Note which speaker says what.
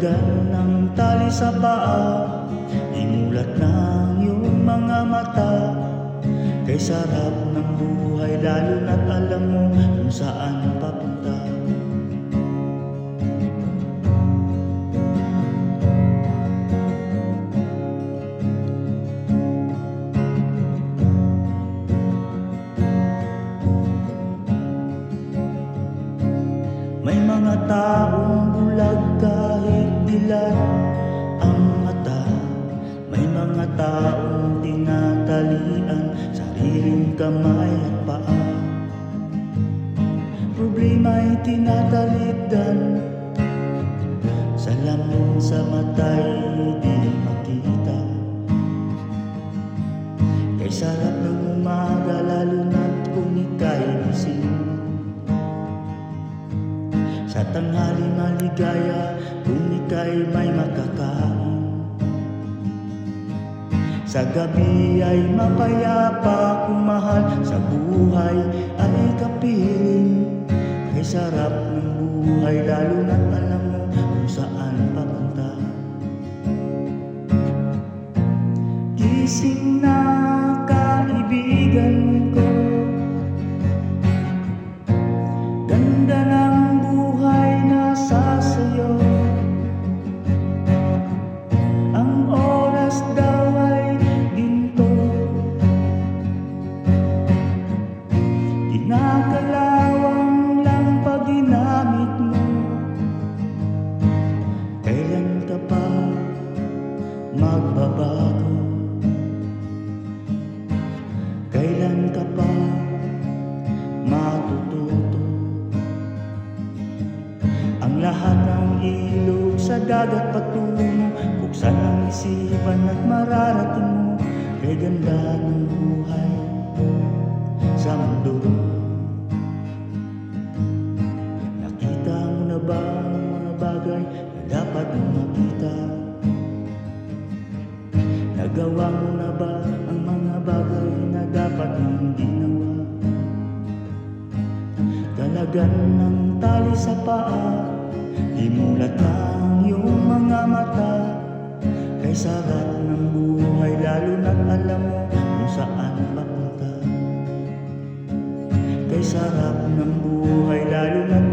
Speaker 1: Dagan ng tali sa paa Imulat na ang iyong mga mata. Kay sarap ng buhay lalo na't alam mo kung saan taong bulag kahit dilat ang mata May mga taong tinatalian sariling kamay at paa. Problema'y tinatalibdan Salamin sa mata'y di makita. Kay sarap ng maligaya kung ika'y may makakain. Sa gabi ay mapayapa kung mahal Sa buhay ay kapiling Kay sarap ng buhay lalo na't alam mo kung saan papunta. Gising na lahat ng ilog sa dagat patungo Buksan ang isipan at mararating mo Kay ganda ng buhay sa mundo Nakita mo na ba ang mga bagay na dapat mong makita? Nagawa mo na ba ang mga bagay na dapat mong ginawa? Dalagan ng tali sa paa Imulat ang iyong mga mata. Kay sarat ng buhay Lalo na't alam mo kung saan papunta Kay sarap ng buhay Lalo na't